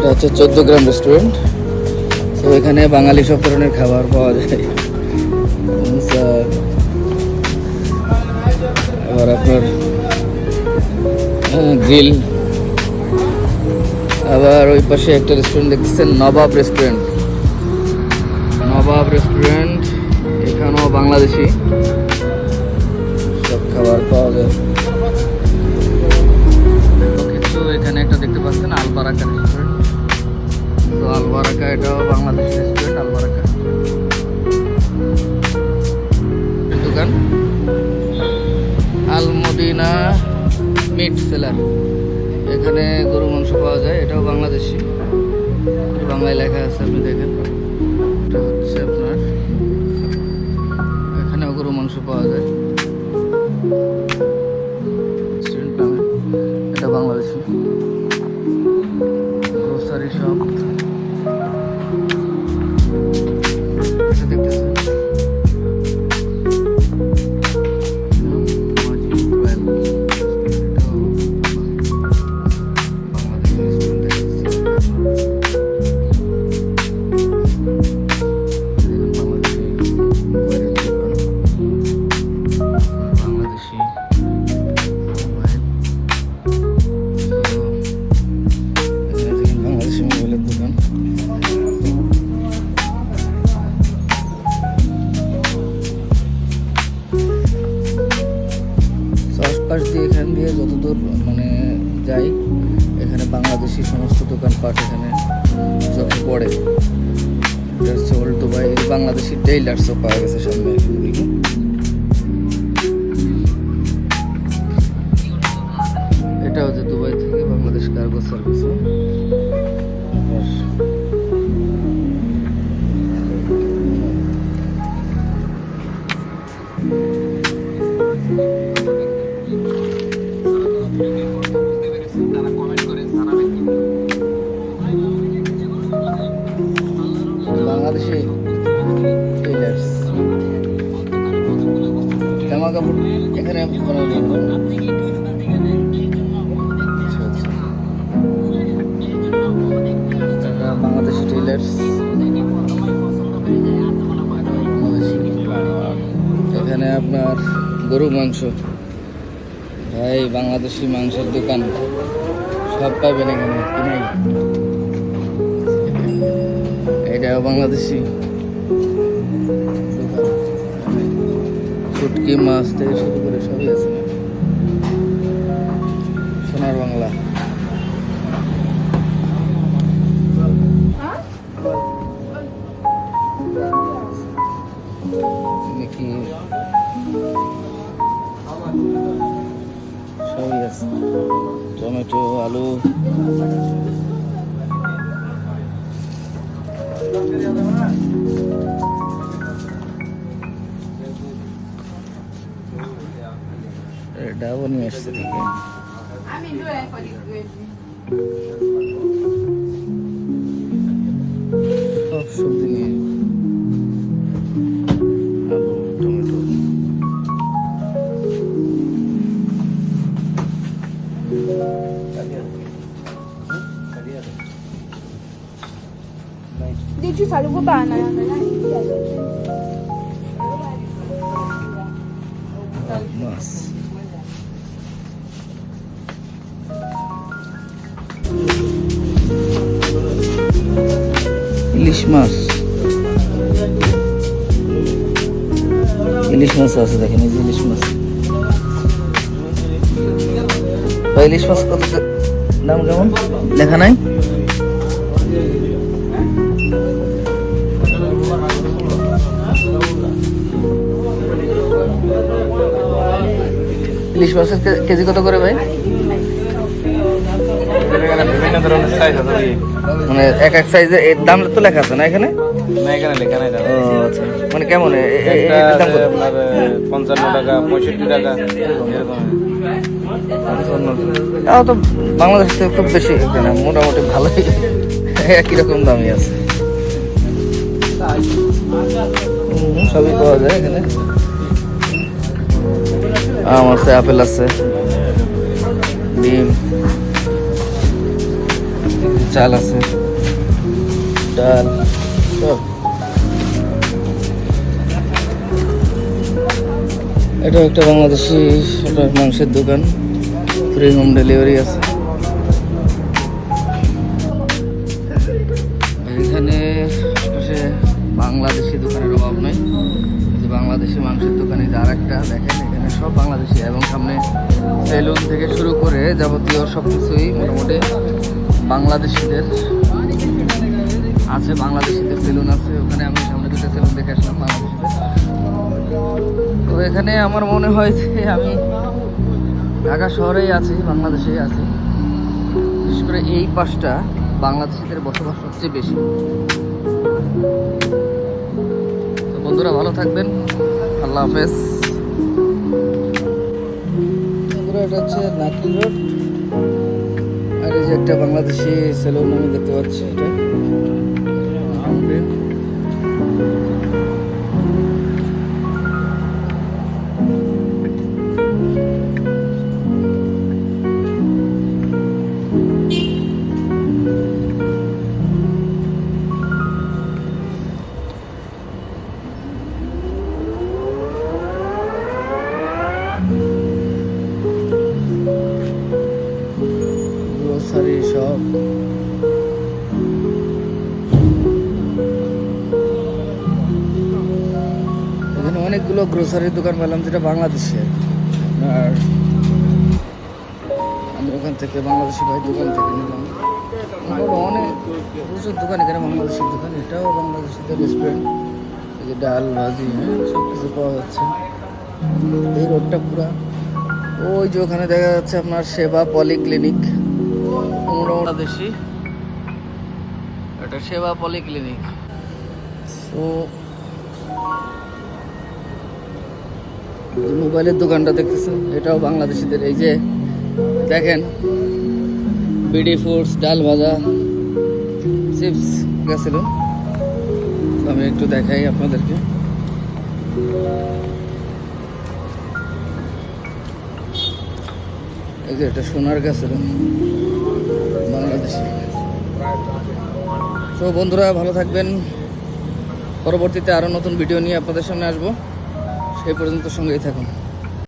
এটা হচ্ছে চোদ্দ গ্রাম রেস্টুরেন্ট তো এখানে বাঙালি সব ধরনের খাবার পাওয়া যায়। আবার আপনার গ্রিল আবার ওই পাশে একটা রেস্টুরেন্ট দেখতেছেন, নবাব রেস্টুরেন্ট নবাব রেস্টুরেন্ট এখানেও বাংলাদেশি। সব খাবার পাওয়া যায়। এখানে গরু মাংস পাওয়া যায়, এটাও বাংলাদেশি। বাংলায় লেখা আছে, আপনি দেখেন। এটা হচ্ছে আপনার, এখানেও গরু মাংস পাওয়া যায়। এটা বাংলাদেশি। আশপাশ দিয়ে এখান দিয়ে যতদূর মানে যাই, এখানে বাংলাদেশি সমস্ত দোকানপাট এখানে চোখে পড়ে। এটা হচ্ছে ওল্ড দুবাই বাংলাদেশি টেইলার্সও পাওয়া গেছে সামনে। এখান এটা জামা কাপড় এখানে। এটা বাংলাদেশি টেইলার্স এখানে আপনার গরু মাংস। ভাই, বাংলাদেশি মাংসের দোকান। সব পাবেন এখানে। এটাও বাংলাদেশি। শুটকি মাছ থেকে শুরু করে সবই আছে। সোনার বাংলা। টমেটো আলু। Padawan Mystery. Amin dua yang paling gue. Oh, souvenir. Dici sa eu ba na yan? ইলিশ মাছ আছে দেখেন এই যে ইলিশ মাছ। ভাই ইলিশ মাছ কত দাম কেমন? লেখা নাই? ইলিশ মাছের কেজি কত করে ভাই? বিভিন্ন ধরনের সাইজ আছে। মানে এক এক সাইজের এর দাম তো লেখা আছে না এখানে? না এখানে লেখা নাই দাম আচ্ছা। মানে কেমন? আপনার পঞ্চান্ন টাকা পঁয়ষট্টি টাকা এরকম। তাও তো বাংলাদেশ থেকে খুব বেশি না মোটামুটি ভালোই। একই রকম দামই আছে। সবই পাওয়া যায় এখানে। আম আছে আপেল আছে ডিম চাল আছে ডাল। এটা একটা বাংলাদেশি মাংসের দোকান। ফ্রি হোম ডেলিভারি আছে। এখানে আশেপাশে বাংলাদেশি দোকানের অভাব নেই। যে বাংলাদেশি মাংসের দোকানে যার একটা দেখেন, এখানে সব বাংলাদেশি। এবং সামনে সেলুন থেকে শুরু করে যাবতীয় সব কিছুই মোটামুটি বাংলাদেশিদের আছে, বাংলাদেশিদের সেলুন আছে, ওখানে আমি সামনে দুটো সেলুন দেখে আসলাম বাংলাদেশিদের। তো এখানে আমার মনে হয় যে আমি ঢাকা শহরেই আছি, বাংলাদেশেই আছি। বিশেষ করে এই পাশটা বাংলাদেশিদের বসবাস সবচেয়ে বেশি। তো বন্ধুরা, ভালো থাকবেন। আল্লাহ হাফেজ। বন্ধুরা, এটা হচ্ছে রোড। আর এই যে একটা বাংলাদেশি সেলুন আমি দেখতে পাচ্ছি এটা। গ্রোসারি শপ এখানে অনেকগুলো গ্রোসারির দোকান পেলাম যেটা বাংলাদেশে। আর আমি ওখান থেকে বাংলাদেশি ভাই দোকান থেকে নিলাম। অনেক প্রচুর দোকান, এখানে বাংলাদেশের দোকান, এটাও বাংলাদেশিদের রেস্টুরেন্ট এই যে ডাল, ভাজি হ্যাঁ সব কিছু পাওয়া যাচ্ছে। এই রোডটা পুরা। ওই যে ওখানে দেখা যাচ্ছে আপনার সেবা পলিক্লিনিক। বাংলাদেশি। এটা সেবা পলিক্লিনিক। যে মোবাইলের দোকানটা দেখতেছেন? এটাও বাংলাদেশিদের। এই যে, দেখেন, বিডি ফুডস, ডাল ভাজা, চিপস গেছিল। আমি একটু দেখাই আপনাদেরকে। এই যে, এটা সোনার গাছের বাংলাদেশি তো বন্ধুরা, ভালো থাকবেন। পরবর্তীতে আরও নতুন ভিডিও নিয়ে আপনাদের সামনে আসব। সেই পর্যন্ত সঙ্গেই থাকুন।